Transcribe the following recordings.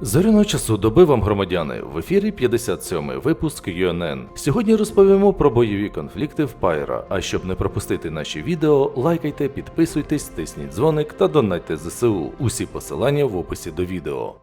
Зоряного часу доби вам громадяни в ефірі 57-й випуск UNN. Сьогодні розповімо про бойові конфлікти в Пайра. А щоб не пропустити наші відео, лайкайте, підписуйтесь, тисніть дзвоник та донайте ЗСУ. Усі посилання в описі до відео.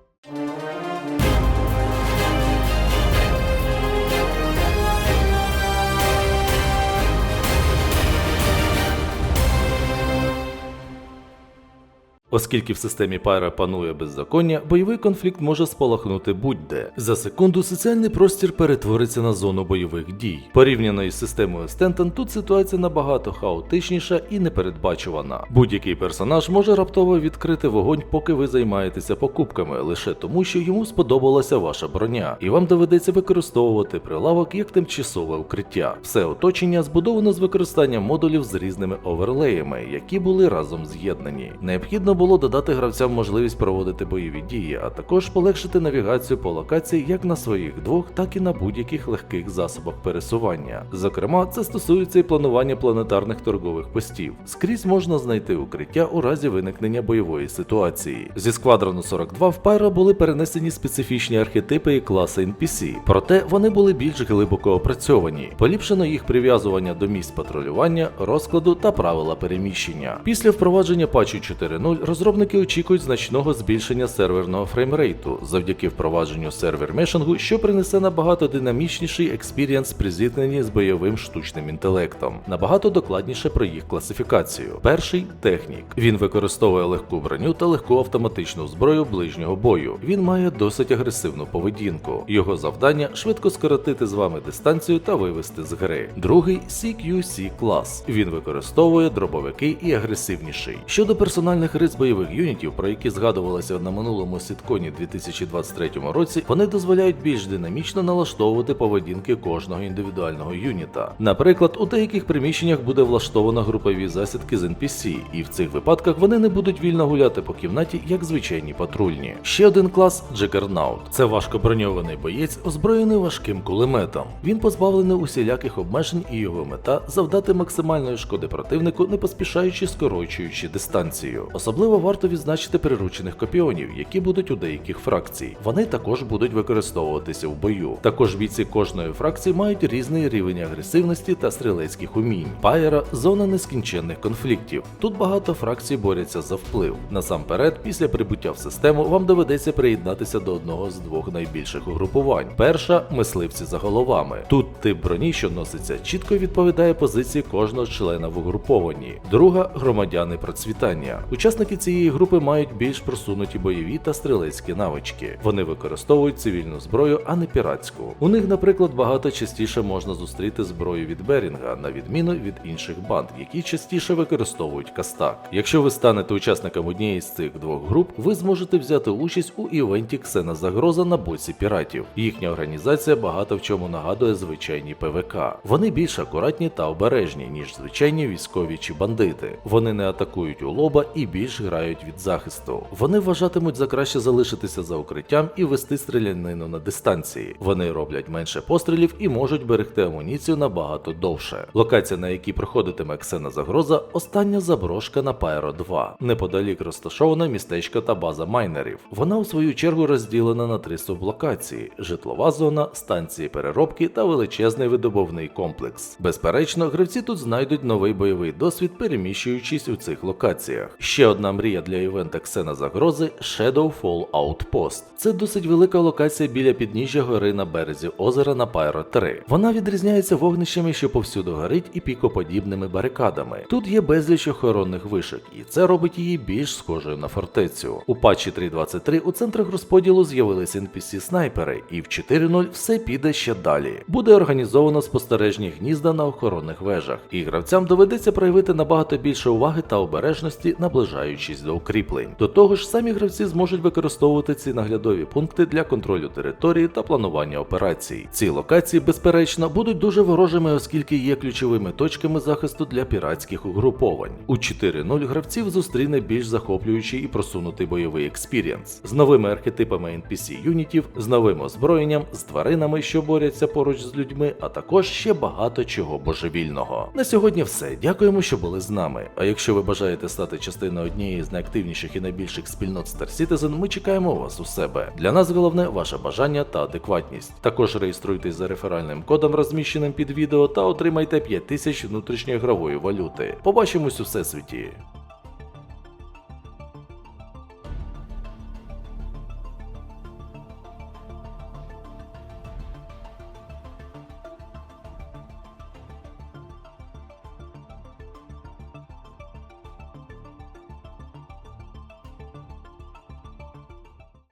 Оскільки в системі Пайра панує беззаконня, бойовий конфлікт може спалахнути будь-де. За секунду соціальний простір перетвориться на зону бойових дій. Порівняно із системою Стентон, тут ситуація набагато хаотичніша і непередбачувана. Будь-який персонаж може раптово відкрити вогонь, поки ви займаєтеся покупками, лише тому, що йому сподобалася ваша броня, і вам доведеться використовувати прилавок як тимчасове укриття. Все оточення збудовано з використанням модулів з різними оверлеями, які були разом з'єднані. Необхідно було додати гравцям можливість проводити бойові дії, а також полегшити навігацію по локації як на своїх двох, так і на будь-яких легких засобах пересування. Зокрема, це стосується і планування планетарних торгових постів. Скрізь можна знайти укриття у разі виникнення бойової ситуації. Зі сквадрону 42 в Пайра були перенесені специфічні архетипи і класи NPC, проте вони були більш глибоко опрацьовані. Поліпшено їх прив'язування до місць патрулювання, розкладу та правила переміщення. Після впровадження патчу 4.0 розробники очікують значного збільшення серверного фреймрейту завдяки впровадженню сервер мешингу, що принесе набагато динамічніший експірієнс при зіткненні з бойовим штучним інтелектом. Набагато докладніше про їх класифікацію. Перший технік. Він використовує легку броню та легку автоматичну зброю ближнього бою. Він має досить агресивну поведінку. Його завдання швидко скоротити з вами дистанцію та вивести з гри. Другий CQC клас. Він використовує дробовики і агресивніший. Щодо персональних рис бойових юнітів, про які згадувалося на минулому сітконі 2023 році, вони дозволяють більш динамічно налаштовувати поведінки кожного індивідуального юніта. Наприклад, у деяких приміщеннях буде влаштовано групові засідки з NPC, і в цих випадках вони не будуть вільно гуляти по кімнаті, як звичайні патрульні. Ще один клас Джекернаут. Це важкоброньований боєць, озброєний важким кулеметом. Він позбавлений усіляких обмежень, і його мета завдати максимальної шкоди противнику, не поспішаючи скорочуючи дистанцію. Особливо варто відзначити приручених копіонів, які будуть у деяких фракцій. Вони також будуть використовуватися в бою. Також бійці кожної фракції мають різний рівень агресивності та стрілецьких умінь. Пайера зона нескінченних конфліктів. Тут багато фракцій борються за вплив. Насамперед, після прибуття в систему вам доведеться приєднатися до одного з двох найбільших угрупувань. Перша мисливці за головами. Тут тип броні, що носиться, чітко відповідає позиції кожного члена в угрупованні. Друга громадяни процвітання. Учасники цієї групи мають більш просунуті бойові та стрілецькі навички. Вони використовують цивільну зброю, а не піратську. У них, наприклад, багато частіше можна зустріти зброю від Берінга, на відміну від інших банд, які частіше використовують кастак. Якщо ви станете учасником однієї з цих двох груп, ви зможете взяти участь у івенті Ксена Загроза на боці піратів. Їхня організація багато в чому нагадує звичайні ПВК. Вони більш акуратні та обережні, ніж звичайні військові чи бандити. Вони не атакують у лоба і більш грають від захисту. Вони вважатимуть за краще залишитися за укриттям і вести стрілянину на дистанції. Вони роблять менше пострілів і можуть берегти амуніцію набагато довше. Локація, на якій проходитиме Ксена Загроза, остання заброшка на Пайро 2. Неподалік розташоване містечко та база майнерів. Вона у свою чергу розділена на три сублокації: житлова зона, станції переробки та величезний видобувний комплекс. Безперечно, гравці тут знайдуть новий бойовий досвід, переміщуючись у цих локаціях. Ще одна мрія для івента Ксена Загрози Shadowfall Outpost. Це досить велика локація біля підніжжя гори на березі озера на Пайро 3. Вона відрізняється вогнищами, що повсюду горить, і пікоподібними барикадами. Тут є безліч охоронних вишик, і це робить її більш схожою на фортецю. У патчі 3.23 у центрах розподілу з'явилися NPC-снайпери, і в 4.0 все піде ще далі. Буде організовано спостережні гнізда на охоронних вежах, і гравцям доведеться проявити набагато більше уваги та обережності, наближаючись до укріплень. До того ж, самі гравці зможуть використовувати ці наглядові пункти для контролю території та планування операцій. Ці локації, безперечно, будуть дуже ворожими, оскільки є ключовими точками захисту для піратських угруповань. У 4.0 гравців зустріне більш захоплюючий і просунутий бойовий експірієнс з новими архетипами NPC юнітів, з новим озброєнням, з тваринами, що борються поруч з людьми, а також ще багато чого божевільного. На сьогодні все. Дякуємо, що були з нами. А якщо ви бажаєте стати частиною однієї однієї з найактивніших і найбільших спільнот Star Citizen, ми чекаємо вас у себе. Для нас головне ваше бажання та адекватність. Також реєструйтесь за реферальним кодом, розміщеним під відео, та отримайте 5000 внутрішньої грової валюти. Побачимось у всесвіті.